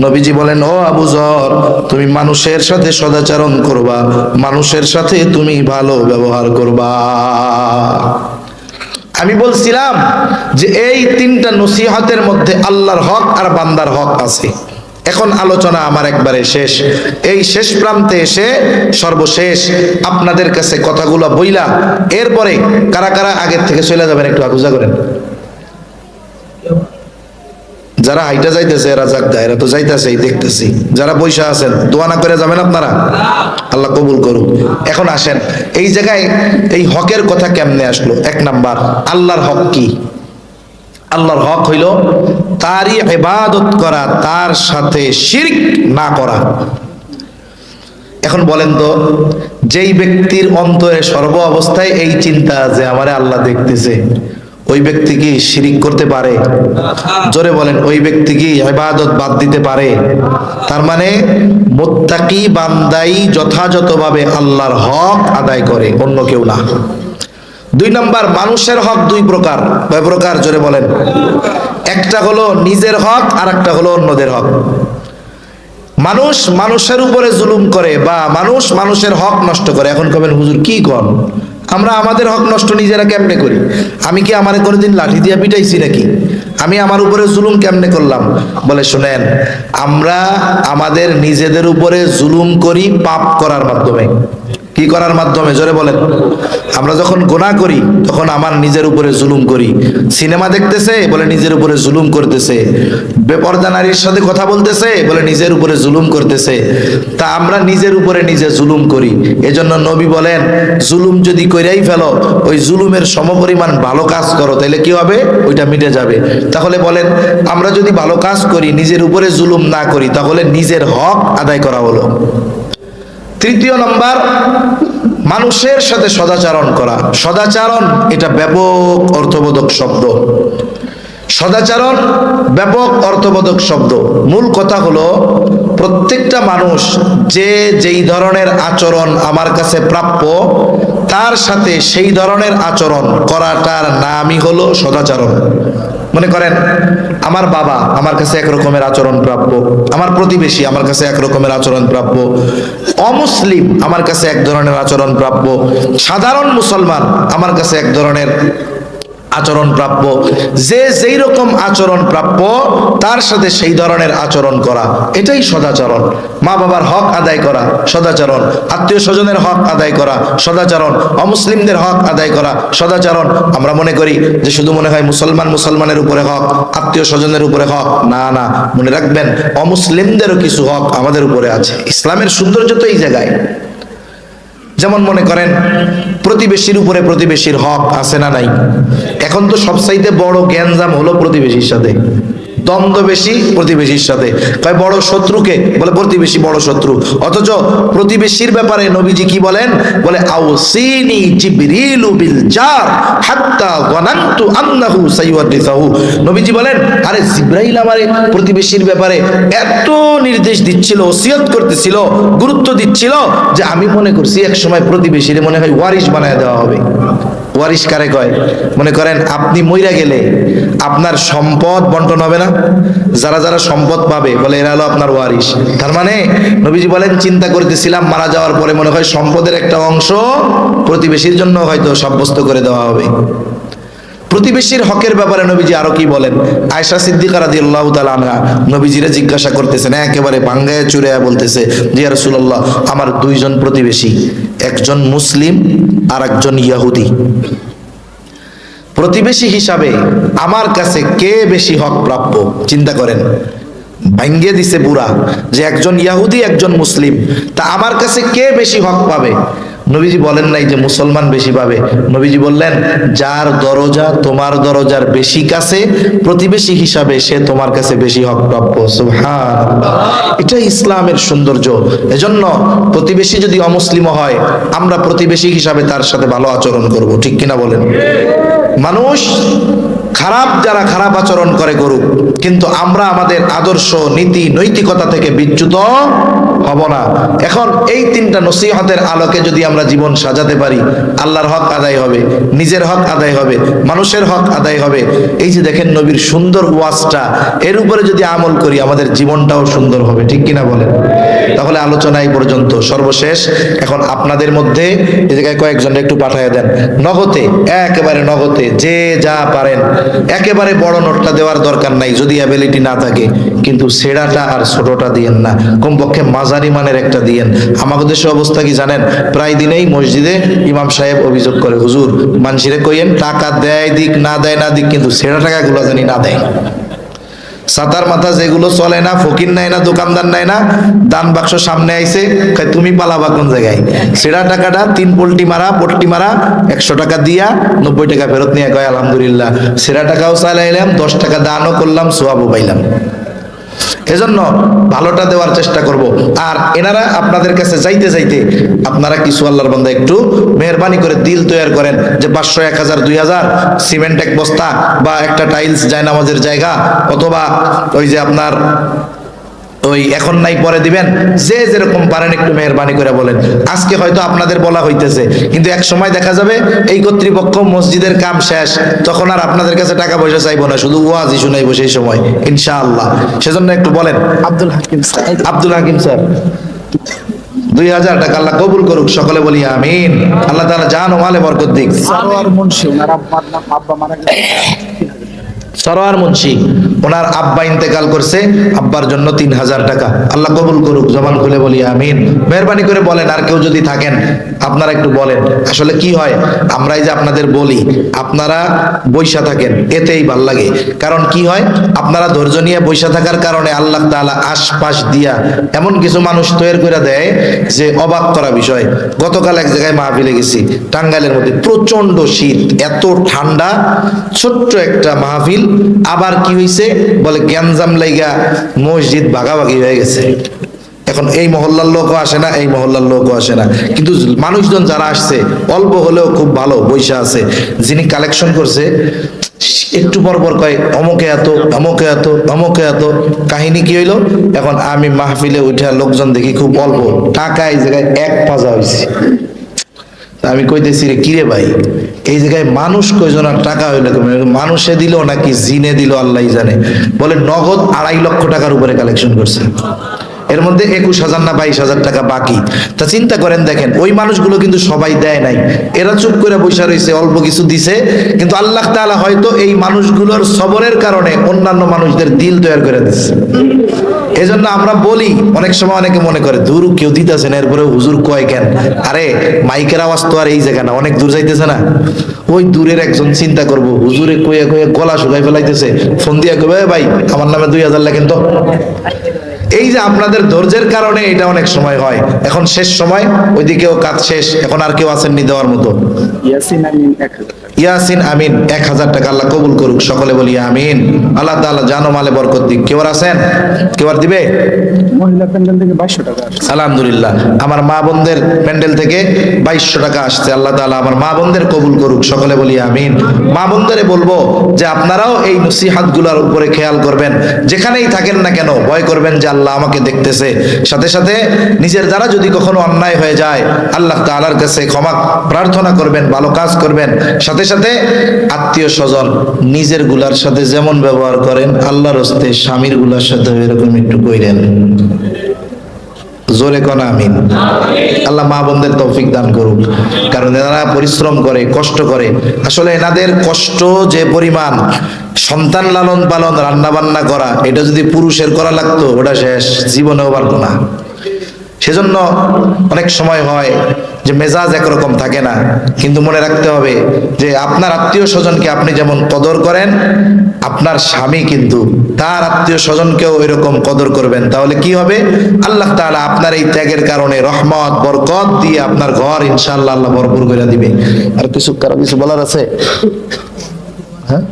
নবীজি বলেন, ও আবু জর, তুমি মানুষের সাথে সদাচরণ করবা, মানুষের সাথে তুমি ভালো ব্যবহার করবা। আমি বলছিলাম যে এই তিনটা নসিহতের মধ্যে আল্লাহর হক আর বান্দার হক আছে। এখন আলোচনা আমার একবারে শেষ। এই শেষ প্রান্তে এসে সর্বশেষ আপনাদের কাছে কথাগুলো বইলা এরপরে কারা কারা আগের থেকে চলে যাবেন একটু আগুজা করেন। যারা হাইটা যাইতেছে এরা যাক গা, এরা তো যাইতেছে দেখতেছি। যারা পয়সা আছেন দোয়া না করে যাবেন আপনারা? আল্লাহ কবুল করুক। এখন আসেন এই জায়গায় এই হকের কথা কেমনে আসলো? এক নাম্বার আল্লাহর হক কি? আল্লাহর হক হইল তারই ইবাদত করা তার সাথে শিরক না করা। এখন বলেন তো যেই ব্যক্তির অন্তরে সর্ব অবস্থায় এই চিন্তা যে আমারে আল্লাহ দেখতেছে। ওই ব্যক্তি কি শিরিক করতে পারে? জোরে বলেন, ওই ব্যক্তি কি ইবাদত বাদ দিতে পারে? তার মানে মোত্তাকি বান্দাই যথাযথভাবে আল্লাহর হক আদায় করে, অন্য কেউ না। দুই নাম্বার, মানুষের হক দুই প্রকার। কয় প্রকার? জোরে বলেন। একটা হলো নিজের হক আর একটা হলো অন্যদের হক। মানুষ মানুষের উপরে জুলুম করে বা মানুষ মানুষের হক নষ্ট করে। এখন কবেন, হুজুর কি কর আমরা আমাদের হক নষ্ট নিজেরা কেমনে করি? আমি কি আমার কোনোদিন লাঠি দিয়া পিটাইছি নাকি? আমি আমার উপরে জুলুম কেমনে করলাম? বলে, শোনেন, আমরা আমাদের নিজেদের উপরে জুলুম করি পাপ করার মাধ্যমে। কি করার মাধ্যমে? জোরে বলেন। আমরা যখন গোনা করি, তখন আমার নিজের উপরে জুলুম করি। সিনেমা দেখতেছে, বলে নিজের উপরে জুলুম করতেছে। বেপর্দা নারীর সাথে কথা বলতেছে, বলে নিজের উপরে জুলুম করতেছে। তা আমরা নিজের উপরে নিজে জুলুম করি। এজন্য নবী বলেন, জুলুম যদি কইরাই ফেলো, ওই জুলুমের সমপরিমাণ ভালো কাজ করো তাহলে কি হবে? ওইটা মিটে যাবে। তাহলে বলেন, আমরা যদি ভালো কাজ করি, নিজের উপরে জুলুম না করি, তাহলে নিজের হক আদায় করা হলো। তৃতীয় নম্বর, মানুষের সাথে সদাচারণ করা। সদাচারণ, এটা ব্যাপক অর্থবোধক শব্দ। সদাচারণ, ব্যাপক অর্থবোধক শব্দ। মূল কথা হলো, প্রত্যেকটা মানুষ যে যেই ধরনের আচরণ আমার কাছে প্রাপ্য, তার সাথে সেই ধরনের আচরণ করাটার নামই হলো সদাচারণ। মনে করেন, আমার বাবা আমার কাছে একরকমের আচরণ প্রাপ্য, আমার প্রতিবেশী আমার কাছে একরকমের আচরণ প্রাপ্য, অমুসলিম আমার কাছে এক ধরনের আচরণ প্রাপ্য, সাধারণ মুসলমান আমার কাছে এক ধরনের আচরণ প্রাপ্য যে যেই রকম আচরণ প্রাপ্য তার সাথে সেই ধরনের আচরণ করা। এটাই সদাচরণ। মা বাবার হক আদায় করা, সদাচরণ। আত্মীয় স্বজনের হক আদায় করা, সদাচরণ। অমুসলিমদের হক আদায় করা, সদাচরণ। আমরা মনে করি যে শুধু মনে হয় মুসলমান মুসলমানের উপরে হক, আত্মীয় স্বজনের উপরে হক। না না, মনে রাখবেন, অমুসলিমদেরও কিছু হক আমাদের উপরে আছে। ইসলামের সৌন্দর্য তো এই জায়গায়। যেমন মনে করেন, প্রতিবেশীর উপরে প্রতিবেশীর হক আছে না নাই? এখন তো সবসাইতে বড় জ্ঞানজাম হলো প্রতিবেশীর সাথে। দ্বন্দ্ব বেশি, প্রতিবেশীর সাথে। কয়, বড় শত্রুকে? বলে, প্রতিবেশী বড় শত্রু। অথচ প্রতিবেশীর ব্যাপারে নবীজি কি বলেন? বলে, আউসিনি জিবরিলু বিল জার হাত্তা গনান্তু আন্নাহু সাইয়্যিদাহু নবীজি বলেন, আরে জিব্রাইল আমারে প্রতিবেশীর ব্যাপারে এত নির্দেশ দিচ্ছিল, ওসিয়ত করতেছিল, গুরুত্ব দিচ্ছিল, যে আমি মনে করছি এক সময় প্রতিবেশীর মনে হয় ওয়ারিশ বানায় দেওয়া হবে। ওয়ারিশ কারে কয়? মনে করেন, আপনি মইরা গেলে আপনার সম্পদ বন্টন হবে না? যারা যারা সম্পদ পাবে, বলে এরা হলো আপনার ওয়ারিশ। তার মানে নবীজি বলেন, চিন্তা করতেছিলাম, মারা যাওয়ার পরে মনে হয় সম্পদের একটা অংশ প্রতিবেশীর জন্য হয়তো সাব্যস্ত করে দেওয়া হবে। প্রতিবেশীর হকের ব্যাপারে নবীজি আরও কি বলেন? আয়সা সিদ্দিকা রাদিয়াল্লাহু তাআলা আনহা নবীজিরে জিজ্ঞাসা করতেছেন, একেবারে বাঙ্গায় চুরে বলতেছে জি রাসূলুল্লাহ আমার দুইজন প্রতিবেশী একজন মুসলিম আর একজন ইয়াহুদি প্রতিবেশী হিসাবে আমার কাছে কে বেশি হক প্রাপ্য? চিন্তা করেন। ভাঙ্গে দিছে বুড়া যে একজন ইয়াহুদি একজন মুসলিম। তা আমার কাছে কে বেশি হক পাবে? নবীজি বলেন নাই যে মুসলমান বেশি পাবে। নবীজি বললেন, যার দরজা তোমার দরজার বেশি কাছে, প্রতিবেশী হিসাবে সে তোমার কাছে বেশি হক প্রাপ্য। সুবহানাল্লাহ। এটা ইসলামের সৌন্দর্য। এজন্য প্রতিবেশী যদি অমুসলিম হয়, আমরা প্রতিবেশী হিসাবে তার সাথে ভালো আচরণ করব। ঠিক কিনা বলেন? মানুষ খারাপ যারা খারাপ আচরণ করে করুক কিন্তু আমরা আমাদের আদর্শ, নীতি, নৈতিকতা থেকে বিচ্যুত হব না। এখন এই তিনটা নসিহতের আলোকে যদি আমরা জীবন সাজাতে পারি, আল্লাহর হক আদায় হবে, নিজের হক আদায় হবে, মানুষের হক আদায় হবে। এই যে দেখেন নবীর সুন্দর ওয়াজটা, এর উপরে যদি আমল করি, আমাদের জীবনটাও সুন্দর হবে, ঠিক কিনা বলেন? তাহলে আলোচনা এই পর্যন্ত। সর্বশেষ, এখন আপনাদের মধ্যে এই জায়গায় কয়েকজন একটু পাঠিয়ে দেন। নগদে, একেবারে নগদে, যে যা পারেন। একেবারে বড় নোটটা দেওয়ার দরকার নাই, যদি অ্যাবিলিটি না থাকে। কিন্তু সেরাটা আর ছোটটা দিয়েন না। কমপক্ষে মাঝারি মানের একটা দিয়েন। আমাদের দেশের অবস্থা কি জানেন? প্রায় দিনেই মসজিদে ইমাম সাহেব অভিযোগ করে, হুজুর, মানসিরে কইয়েন, টাকা দেয় দিক, না দেয় না দিক, কিন্তু সেরা টাকাগুলো জানি না দেয়। সাতার মাথা যেগুলো চলে না, ফকির নাই না, দোকানদার নাই না, দান বাক্স সামনে আইছে তুমি পালাবা কোন জায়গায়? সেরা টাকাটা তিন পোল্টি মারা পোল্টি মারা, একশো টাকা দিয়া নব্বই টাকা ফেরত নিয়ে কয়, আলহামদুলিল্লাহ। সেরা টাকাও চালাইলাম, দশ টাকা দানও করলাম, সোয়াবও পাইলাম। এজন্য ভালোটা দেওয়ার চেষ্টা করব। আর এনারা আপনাদের কাছে যাইতে যাইতে আপনারা কিছু আল্লাহর বান্দা একটু মেহরবানি করে দিল তৈয়ার করেন যে পাঁচশো, এক হাজার, দুই হাজার, সিমেন্ট এক বস্তা বা একটা টাইলস, জায়নামাজের জায়গা অথবা ওই যে আপনার ওই এখন নাই পরে দিবেন। যে যেরকম পারেন একটু মেহরবানি করে বলেন। আজকে হয়তো আপনাদের বলা হইতেছে কিন্তু এক সময় দেখা যাবে এই কর্তৃপক্ষ মসজিদের কাম শেষ তখন আর আপনাদের কাছে টাকা পয়সা চাইব না শুধু ওয়াজই শুনাইবো সেই সময় ইনশাআল্লাহ। সেজন্য একটু বলেন। আব্দুল হাকিম স্যার। আব্দুল হাকিম স্যার দুই হাজার টাকা আল্লাহ কবুল করুক সকলে বলি আমিন। আল্লাহ তাআলা জান ও মালে বরকত দিক। সারোয়ার মুন্সি সরোয়ার মুন্সি। ওনার আব্বা ইন্তেকাল করছে, আব্বার জন্য তিন হাজার টাকা। আল্লাহ কবুল করুক, জবান খুলে বলি, আমিন। মেহরবানি করে বলেন, আর কেউ যদি থাকেন, আপনারা একটু বলেন, আসলে কি হয়? আমরা যে আপনাদের বলি, আপনারা বৈশা থাকেন, এতেই ভালো লাগে। কারণ কি হয়? আপনারা ধৈর্য নিয়ে বৈশা থাকার কারণে আল্লাহ তাআলা আশপাশ দিয়া এমন কিছু মানুষ তৈরি করে দেয় যে অবাক করা বিষয়। গতকাল এক জায়গায় মাহফিলে গেছি, টাঙ্গাইলের মধ্যে প্রচণ্ড শীত, এত ঠান্ডা, ছোট্ট একটা মাহফিল। আবার কি হয়েছে বলে গ্যাঞ্জাম লাইগা মসজিদ ভাগাভাগি হয়ে গেছে। এখন এই মহল্লার লোকও আসে না, এই মহল্লার লোকও আসে না। কিন্তু মানুষজন যারা আসছে, অল্প হলেও খুব ভালো বৈশা আছে। যিনি কালেকশন করছে, একটু পর পর কয়, অমুকে এত অমুকে এত অমুকে এত। কাহিনী কি হইল? এখন আমি মাহফিলে উঠে লোকজন দেখি খুব অল্প। টাকা এই জায়গায় এক পাজা হয়েছে আমি কইতেছি রে, কিরে ভাই? এই জায়গায় মানুষ কয়জন আর টাকা হইল? মানুষে দিল নাকি জিনে দিল আল্লাহ জানে? বলে, নগদ আড়াই লক্ষ টাকার উপরে কালেকশন করছে। এর মধ্যে একুশ হাজার না বাইশ হাজার টাকা বাকি। তা চিন্তা করেন দেখেন, ওই মানুষগুলো কিন্তু সবাই দেয় নাই। এরা চুপ করে বসে রয়েছে, অল্প কিছু দিছে, কিন্তু আল্লাহ তাআলা হয়তো এই মানুষগুলোর সবরের কারণে অন্যান্য মানুষদের দিল তৈরি করে দিচ্ছে এজন্য আমরা বলি, অনেক সময় অনেকে মনে করে, দূর কেউ দিতেছে না এরপরে হুজুর কয় কেন? আরে, মাইকের আওয়াজ তো আর এই জায়গা না, অনেক দূর যাইতেছে না। ওই দূরের একজন চিন্তা করব, হুজুরে কয়ে কয়ে গলা শুকাই ফেলাইতেছে। ফোন দিয়া কবে ভাই, আমার নামে দুই হাজার লেখেন তো। এই যে আপনাদের ধৈর্যের কারণে এটা অনেক সময় হয়। এখন শেষ সময়, ওইদিকেও কাজ শেষ, এখন আর কেউ আছেন নি দেওয়ার মতো। ইয়াসিন আমিন এক হাজার টাকা। আল্লাহ কবুল করুক সকলে বলি আমিন। আল্লাহ তাআলা জানো মালে বরকত দিক। কেউ আছেন? কেউ আর দিবে? আলহামদুলিল্লাহ। আমার মা বোনদের প্যান্ডেল থেকে বাইশশো টাকা আসছে। আল্লাহ তাআলা আমার মা বোনদের কবুল করুক সকলে বলি আমিন। মা বোনদেরে বলব যে আপনারাও এই নসিহাতগুলার উপরে খেয়াল করবেন। যেখানেই থাকেন না কেন ভয় করবেন যে আল্লাহ আমাকে দেখতেছে। সাথে সাথে নিজের দ্বারা যদি কখনো অন্যায় হয়ে যায় আল্লাহ তাআলার কাছে ক্ষমা প্রার্থনা করবেন ভালো কাজ করবেন। সাথে সাথে আত্মীয় স্বজন নিজেরগুলার সাথে যেমন ব্যবহার করেন, আল্লাহর হস্তে স্বামীরগুলার সাথে এরকম একটু কইরেন। জোরে কোন আমিন। আল্লাহ মা বোনদের তৌফিক দান করুক। কারণ এনারা পরিশ্রম করে, কষ্ট করে। আসলে এনাদের কষ্ট যে পরিমাণ, সন্তান লালন পালন রান্না বান্না করা, এটা যদি পুরুষের করা লাগতো, ওটা শেষ। জীবনেও পারতো না। সেজন্য অনেক সময় হয় যে মেজাজ একরকম থাকে না। কিন্তু মনে রাখতে হবে যে আপনার আত্মীয় স্বজনকে আপনি যেমন কদর করেন, আপনার স্বামী কিন্তু তার আত্মীয় স্বজনকেও এরকম কদর করবেন। তাহলে কি হবে? আল্লাহ তাআলা আপনার এই ত্যাগের কারণে রহমত, বরকত দিয়ে আপনার ঘর ইনশাআল্লাহ আল্লাহ ভরপুর করে দিবে। আর কিছু কারও কিছু বলার আছে? হ্যাঁ?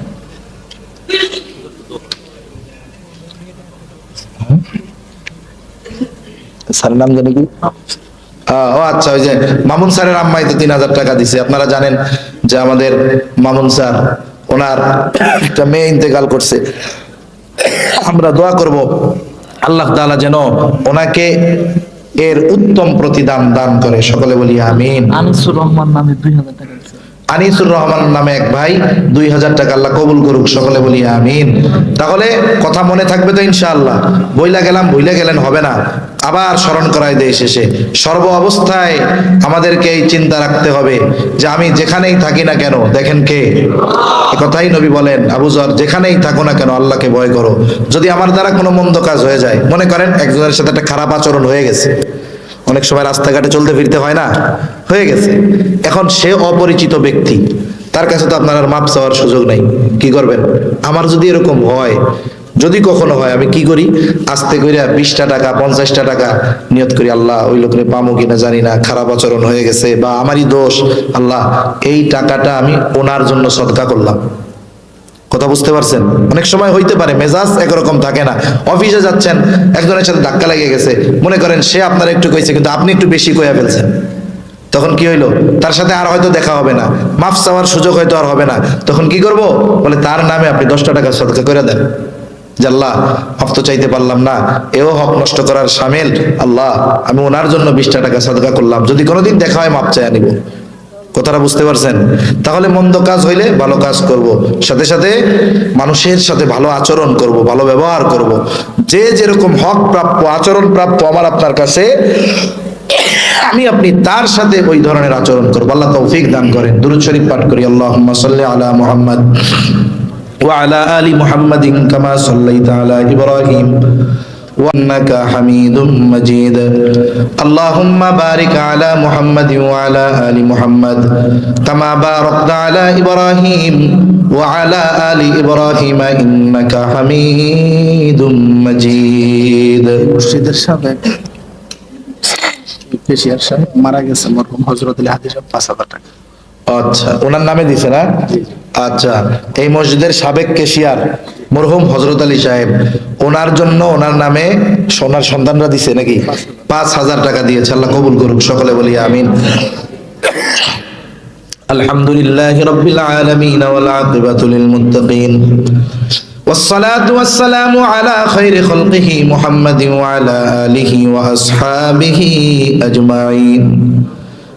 স্যারের নাম জানি কি? ও আচ্ছা ওই যে মামুন স্যারের আম্মাই তো তিন হাজার টাকা দিছে। আপনারা জানেন যে আমাদের মামুন স্যার ওনার একটা মেয়ে ইন্তেকাল করছে। আমরা দোয়া করব আল্লাহ তাআলা যেন ওনাকে এর উত্তম প্রতিদান দান করে। সকলে বলি আমিন। আনিসুর রহমান নামে দুই হাজার টাকা আনিসুর রহমান নামে এক ভাই, দুই হাজার টাকা আল্লাহ কবুল করুক, সকলে বলি আমিন। তাহলে কথা মনে থাকবে তো ইনশাআল্লাহ। বইলা গেলাম, বইলা গেলেন, হবে না। আবার স্মরণ করাই দেয় শেষে। সর্ব অবস্থায় আমাদেরকে এই চিন্তা রাখতে হবে যে আমি যেখানেই থাকি না কেন, দেখেন কে? কথাই নবী বলেন আবুজর যেখানেই থাকো না কেন, আল্লাহকে ভয় করো। যদি আমার দ্বারা কোনো মন্দ কাজ হয়ে যায়, মনে করেন, একজনের সাথে একটা খারাপ আচরণ হয়ে গেছে। অনেক সময় রাস্তাঘাটে চলতে ফিরতে হয় না? হয়ে গেছে। এখন সে অপরিচিত ব্যক্তি, তার কাছে তো আপনার মাপ চাওয়ার সুযোগ নাই। কি করবেন? আমার যদি এরকম হয়, যদি কখনো হয়, আমি কি করি? আস্তে করে বিশটা টাকা, পঞ্চাশটা টাকা নিয়ত করি, আল্লাহ, ওই লোকরে পামো কিনা জানি না, খারাপ আচরণ হয়ে গেছে বা আমারই দোষ। আল্লাহ, এই টাকাটা আমি ওনার জন্য সদকা করলাম। কথা বুঝতে পারছেন? অনেক সময় হইতে পারে, মেজাজ একরকম থাকে না। অফিসে যাচ্ছেন, একজনের সাথে ধাক্কা লেগে গেছে। মনে করেন সে আপনার একটু কইছে, কিন্তু আপনি একটু বেশি কইয়া ফেলছেন। তখন কি হইল? তার সাথে আর হয়তো দেখা হবে না। মাফ চাওয়ার সুযোগ হয়তো আর হবে না। তখন কি করব? বলে, তার নামে আপনি দশটা টাকা সদকা করে দেন। জাল্লাহ হক তো চাইতে পারলাম না। এও হক নষ্ট করার সামিল। আল্লাহ, আমি ওনার জন্য বিশটা টাকা সদকা করলাম। যদি কোনোদিন দেখা হয়, মাপ চাইয়া নিব। কথাটা বুঝতে পারছেন তাহলে মন্দ কাজ হইলে ভালো কাজ করব সাথে সাথে মানুষের সাথে ভালো আচরণ করব ভালো ব্যবহার করব যে যেরকম হক প্রাপ্য আচরণ প্রাপ্য আমার আপনার কাছে আমি আপনি তার সাথে ওই ধরনের আচরণ করবো আল্লাহ তৌফিক দান করেন দুরুদ শরীফ পাঠ করি আল্লাহুম্মা সাল্লি আলা মুহাম্মদ وعلى آل محمد كما صليت على إبراهيم وانك حميد مجيد اللهم بارك على محمد وعلى ال محمد كما باركت على ابراهيم وعلى ال ابراهيم انك حميد مجيد মসজিদের সাবেক পেশিয়ার সাহেব মারা গেছে মরহুম হজরত আলী হাদিস পাঁচ হাজার টাকা আচ্ছা ওনার নামে দিছে না আচ্ছা এই মসজিদের সাবেক কেশিয়ার মরহুম হজরত আলী সাহেব ওনার জন্য ওনার নামে সোনার সন্তানরা দিছে নাকি পাঁচ হাজার টাকা দিয়েছে আল্লাহ কবুল করুক সকলে বলি আমিন الحمد لله رب العالمين والعاقبة للمتقين والصلاة والسلام على خير خلقه محمد وعلى آله وأصحابه أجمعين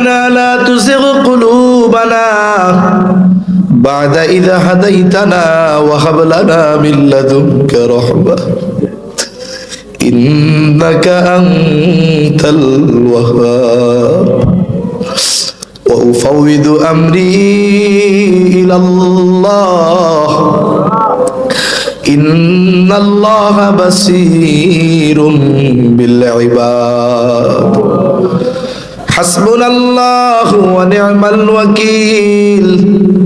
ربنا لا تزغ قلوبنا بعد إذا هديتنا وهب لنا من لدنك رحمة إنك أنت الوهاب وأفوض أمري إلى الله إن الله بصير بالعباد حسبنا الله ونعم الوكيل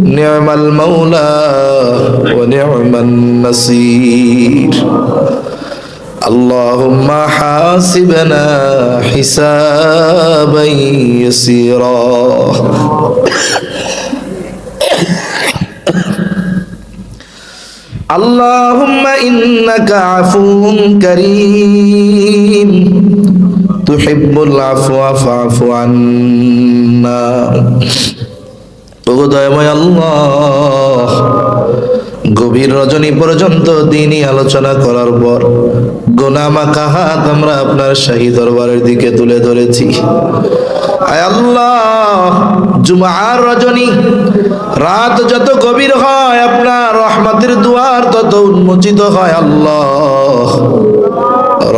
نعم المولى ونعم النصير. اللهم حاسبنا حسابا يسيرا. اللهم إنك عفو كريم. তুহিব্বুল আল্লাহ, গভীর রজনী পর্যন্ত দিনই আলোচনা করার পর গোনামা কাহাত আমরা আপনার শাহী দরবারের দিকে তুলে ধরেছি। আল্লাহ, জুমার রজনী, রাত যত গভীর হয় আপনার রহমাতের দুয়ার তত উন্মোচিত হয় আল্লাহ।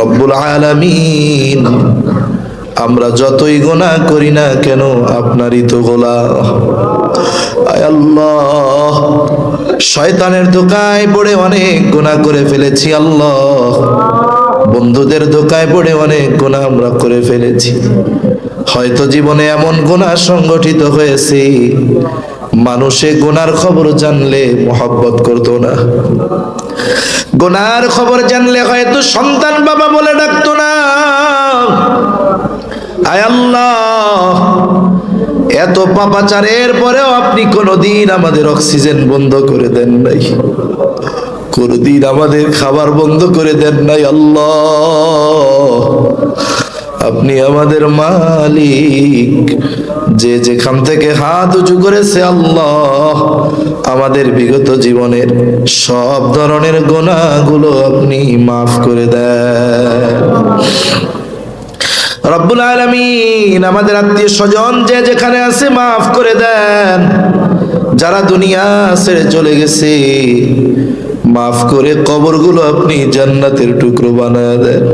রব্বুল আলামিন। আমরা যতই গোনা করি না কেন, আপনারই তো গোলা আল্লাহ, শয়তানের দোকায় পড়ে অনেক গোনা করে ফেলেছি আল্লাহ। বন্ধুদের দোকায় পড়ে অনেক গোনা আমরা করে ফেলেছি। হয়তো জীবনে এমন গোনা সংগঠিত হয়েছে, মানুষে গোনার খবর জানলে মোহাব্বত করতো না। গোনার খবর জানলে হয়তো সন্তান বাবা বলে ডাকতো না। আয় আল্লাহ, এত পাপাচারের পরেও আপনি কোনোদিন আমাদের অক্সিজেন বন্ধ করে দেন নাই। কোনোদিন আমাদের খাবার বন্ধ করে দেন নাই আল্লাহ। আপনি আমাদের মালিক। যে যেখান থেকে হাত উঁচু করেছে আল্লাহ, আমাদের বিগত জীবনের সব ধরনের গোনাগুলো আপনি মাফ করে দেন। রব্বুল আলামিন, আমাদের আত্মীয় স্বজন যে যেখানে আছে মাফ করে দেন। যারা দুনিয়া ছেড়ে চলে গেছে মাফ করে কবরগুলো আপনি জান্নাতের টুকরো বানায় দেন।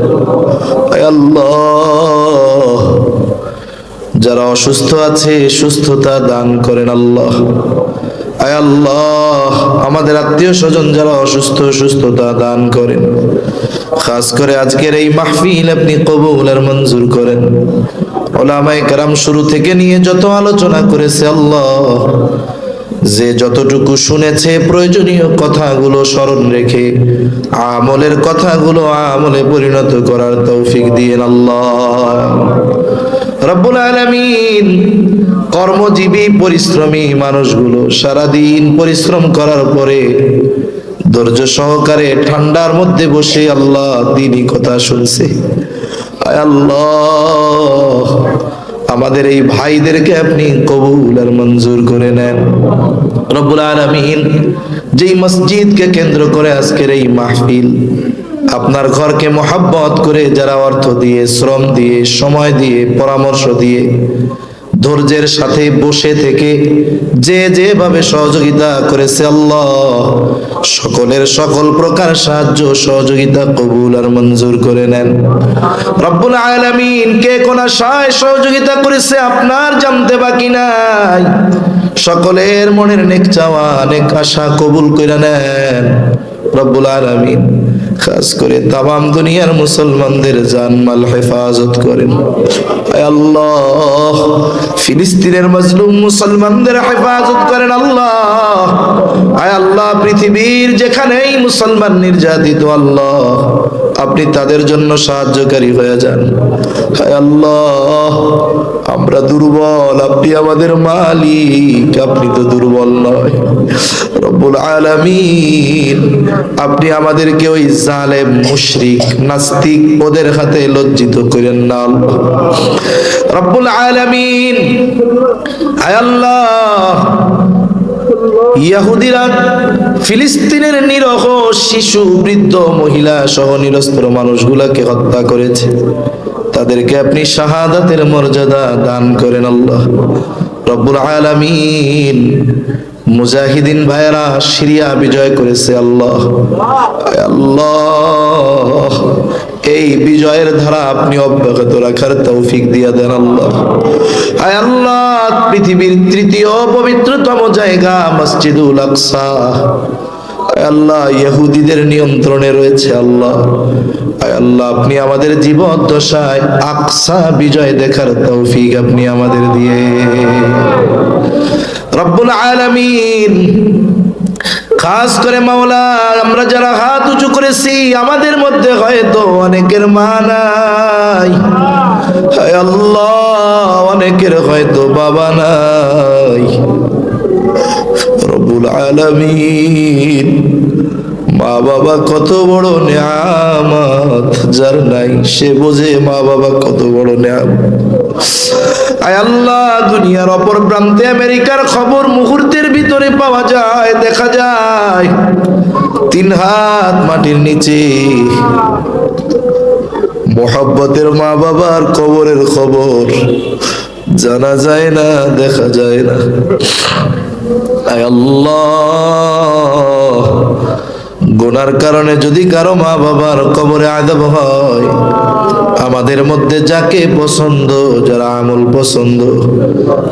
যারা অসুস্থ আছে, সুস্থতা দান করেন আল্লাহ। আল্লাহ। আমাদের আত্মীয় স্বজন যারা অসুস্থ, সুস্থতা দান করেন। খাস করে আজকের এই মাহফিল আপনি কবুল আর মঞ্জুর করেন। ওলামায়ে কারাম শুরু থেকে নিয়ে যত আলোচনা করেছে আল্লাহ যে যতটুকু শুনেছে প্রয়োজনীয় কথাগুলো স্মরণ রেখে আমলের কথাগুলো আমলে পরিণত করার তৌফিক দিয়েন আল্লাহ। কর্মজীবী, পরিশ্রমী মানুষগুলো সারাদিন পরিশ্রম করার পরে ধৈর্য সহকারে ঠান্ডার মধ্যে বসে আল্লাহ দিনই কথা শুনছে। আল্লাহ। আমাদের এই ভাইদেরকে আপনি কবুল আর মঞ্জুর করে নেন। রব্বুল আলামিন যেই মসজিদকে কেন্দ্র করে আজকের এই মাহফিল, আপনার ঘরকে মোহাব্বত করে যারা অর্থ দিয়ে, শ্রম দিয়ে, সময় দিয়ে, পরামর্শ দিয়ে ধৈর্যের সাথে বসে থেকে যে যেভাবে সহযোগিতা করেছে আল্লাহ, সকলের সকল প্রকার সাহায্য সহযোগিতা কবুল আর মঞ্জুর করে নেন। রব্বুল আলামিন কে কোন আশায় সহযোগিতা করেছে আপনার জানতে বাকি নাই? সকলের মনের নেক চাওয়া, নেক আশা কবুল করে নেন। রব্বুল আলামিন। খাস করে তামাম দুনিয়ার মুসলমানদের জানমাল হেফাজত করেন। আল্লাহ, ফিলিস্তিনের মজলুম মুসলমানদের হেফাজত করেন আল্লাহ। আয় আল্লাহ, পৃথিবীর যেখানেই মুসলমান নির্যাতিত, আল্লাহ, আপনি তাদের জন্য সাহায্যকারী হয়ে যান। আল্লাহ, আমরা দুর্বল, আপনি আমাদের মালিক, আপনি তো দুর্বল নয়। রব্বুল আলামিন। আপনি আমাদেরকে ওই জালেম, মুশরিক, নাস্তিক, ওদের হাতে লজ্জিত করেন না। আল্লাহ রব্বুল আলামিন। আয় আল্লাহ। ইয়াহুদিরা ফিলিস্তিনের নিরহ শিশু, বৃদ্ধ, মহিলা সহ নিরস্ত্র মানুষগুলাকে হত্যা করেছে। তাদেরকে আপনি শাহাদাতের মর্যাদা দান করেন আল্লাহ। রব্বুল আলামিন। মুজাহিদিন ভাইয়েরা সিরিয়া বিজয় করেছে, আল্লাহ। আল্লাহ। এই বিজয়ের ধারা আপনি অব্যাহত রাখার তৌফিক দিয়া দেন, আল্লাহ। আয় আল্লাহ, পৃথিবীর তৃতীয় পবিত্রতম জায়গা মসজিদুল আকসা। আল্লাহ, ইহুদিদের নিয়ন্ত্রণে রয়েছে, আল্লাহ। আল্লাহ, আপনি আমাদের জীবন দশায় আকসা বিজয় দেখার তৌফিক আপনি আমাদের দিয়ে। রব্বুল আলামিন। খাস করে মাওলা, আমরা যারা হাত উঁচু করেছি, আমাদের মধ্যে হয়তো অনেকের মা নাই। আল্লাহ, অনেকের হয়তো বাবা নাই। রব্বুল আলামিন। মা বাবা কত বড় নিয়ামত, যার নাই সে বোঝে মা বাবা কত বড় নিয়ামত। আয় আল্লাহ, দুনিয়ার অপর প্রান্তে আমেরিকার খবর মুহূর্তের ভিতরে পাওয়া যায়, দেখা যায়। তিন হাত মাটির নিচে মোহাব্বতের মা বাবার কবরের খবর, জানা যায় না, দেখা যায় না। আয় আল্লাহ গুনার কারণে যদি কারও মা বাবার কবরে আদব হয়, আমাদের মধ্যে যাকে পছন্দ, যারা আমল পছন্দ,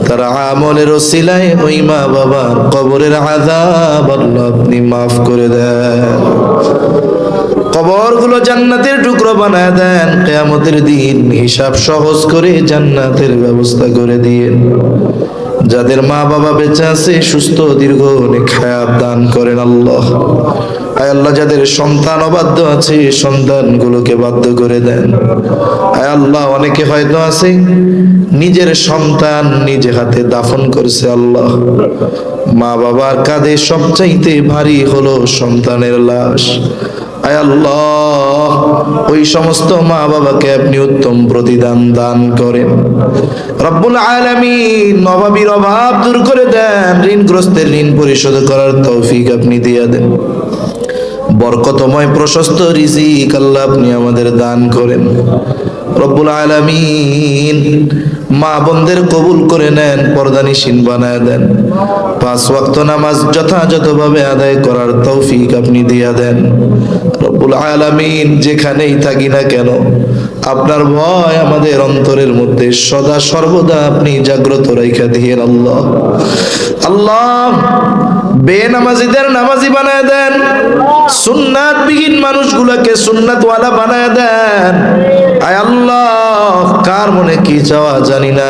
তারা আমলের ওসিলায় ওই মা বাবার কবরের আদাব আপনি মাফ করে দেন। কবরগুলো জান্নাতের টুকরো বানায় দেন, কেয়ামতের দিন হিসাব সহজ করে জান্নাতের ব্যবস্থা করে দিন। যাদের মা বাবা বেঁচে আছে, সুস্থ দীর্ঘ অনেক হায়াত দান করেন আল্লাহ। আয় আল্লাহ, যাদের সন্তান অবাধ্য আছে সন্তানগুলোকে বাধ্য করে দেন। আয় আল্লাহ, অনেকে হয়তো আছে, নিজের সন্তান নিজে হাতে দাফন করছে আল্লাহ। মা বাবার কাঁধে সবচাইতে ভারী হলো সন্তানের লাশ। আয় আল্লাহ, ওই সমস্ত মা বাবাকে আপনি উত্তম প্রতিদান দান করেন। রব্বুল আলামিন অভাবীর অভাব দূর করে দেন, ঋণগ্রস্তের ঋণ পরিশোধ করার তৌফিক আপনি দিয়ে দেন। বরকতময় প্রশস্ত রিজিক আল্লাহ আপনি আমাদের দান করেন। রব্বুল আলামিন মা বোনদের কবুল করে নেন, পর্দানিসীন বানায় দেন। পাঁচ ওয়াক্ত নামাজ যথাযথভাবে আদায় করার তৌফিক আপনি দিয়া দেন। রব্বুল আলামিন যেখানেই থাকি না কেন, আপনার ভয় আমাদের অন্তরের মধ্যে সদা সর্বদা আপনি জাগ্রত রেখা দিয়েন আল্লাহ। আল্লাহ বেনামাজিদের নামাজি বানায় দেন। সুন্নাত বিহীন মানুষগুলোকে সুন্নাতওয়ালা বানায় দেন। আয় আল্লাহ, কার মনে কি চাওয়া জানি না।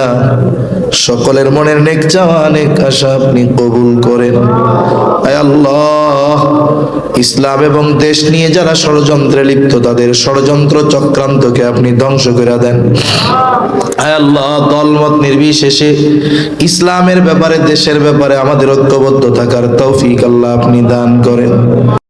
সকলের মনের নেক চাওয়া, নেক আশা আপনি কবুল করেন। আল্লাহ, ইসলাম এবং দেশ নিয়ে যারা ষড়যন্ত্রে লিপ্ত, তাদের ষড়যন্ত্র চক্রান্তকে আপনি ধ্বংস করে দেন। আল্লাহ, দলমত নির্বিশেষে ইসলামের ব্যাপারে, দেশের ব্যাপারে আমাদের ঐক্যবদ্ধ থাকার তৌফিক আল্লাহ আপনি দান করেন।